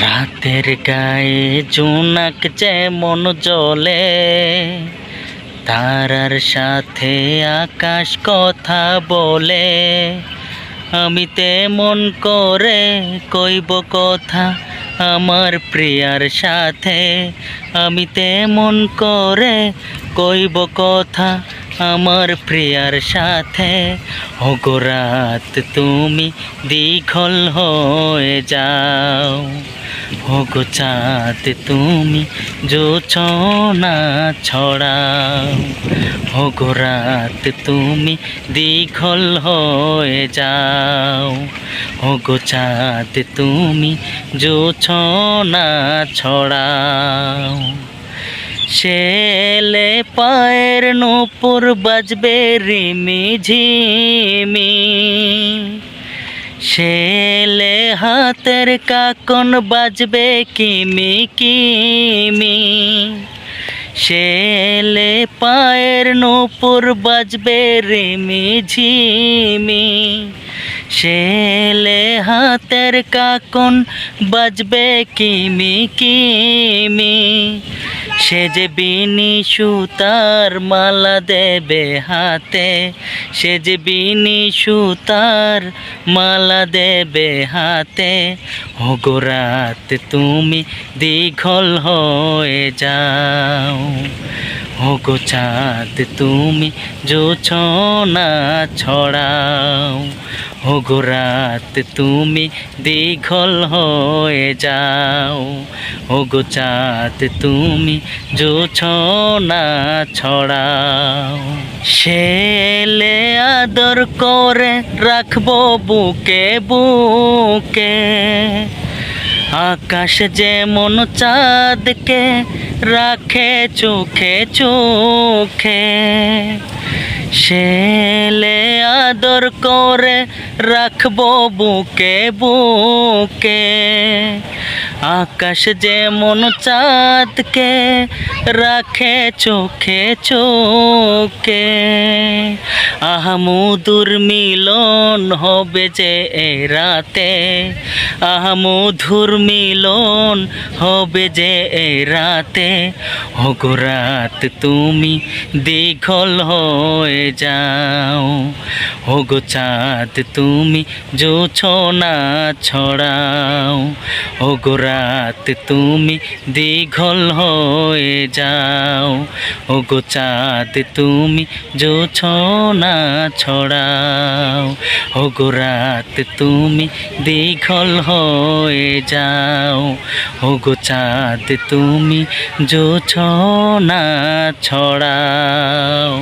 রাতের গায়ে জোনাক যেমন জলে তারার সাথে আকাশ কথা বলে। আমি তেমন করে কইব কথা আমার প্রিয়ার সাথে। আমি তেমন করে কইব কথা আমার প্রিয়ার সাথে। ওগো রাত, তুমি দীঘল হয়ে যাও। ওগো চাঁদ তুমি জোছনা ছড়াও ওগো রাত তুমি দীঘল হয়ে যাও। ওগো চাঁদ তুমি জোছনা ছড়াও শেলে পায়ের নূপুর বাজবে রিমি ঝিমি। শেলে হাতের কাকন বাজবে কিমি কিমি। শেলে পায়ের নূপুর বাজবে রিমি ঝিমি। শেলে হাতের কাকন বাজবে কিমি কিমি। সে যে বিনি সুতার মালা দেবে হাতে, সে যে বিনি সুতার মালা দেবে হাতে। ওগো রাত, তুমি দীঘল হয়ে যাও। ওগো চাঁদ, তুমি জোছনা ছড়াও। ওগো রাত, তুমি দীঘল হয়ে যাও। ওগো চাঁদ, তুমি জোছনা ছড়াও। শেলে আদর করে রাখব বুকে বুকে। আকাশ যেমন চাঁদকে রাখে চোখে চোখে শেলে আদর করে রাখব বুকে বুকে। আকাশ যেমন চাঁদকে রাখে চোখে চোখে, আহমুদুর মিলন হবে যে এ রাতে আহমধুর মিলন হবে যে এ রাতে। ওগো রাত তুমি দীঘল হয়ে যাও, ওগো চাঁদ তুমি জোছনা ছড়াও, ওগো রাত তুমি দীঘল হয়ে যাও। ওগো চাঁদ তুমি জোছনা ছড়াও। ওগো রাত তুমি দীঘল হয়ে যাও। ওগো চাঁদ তুমি জোছনা ছড়াও।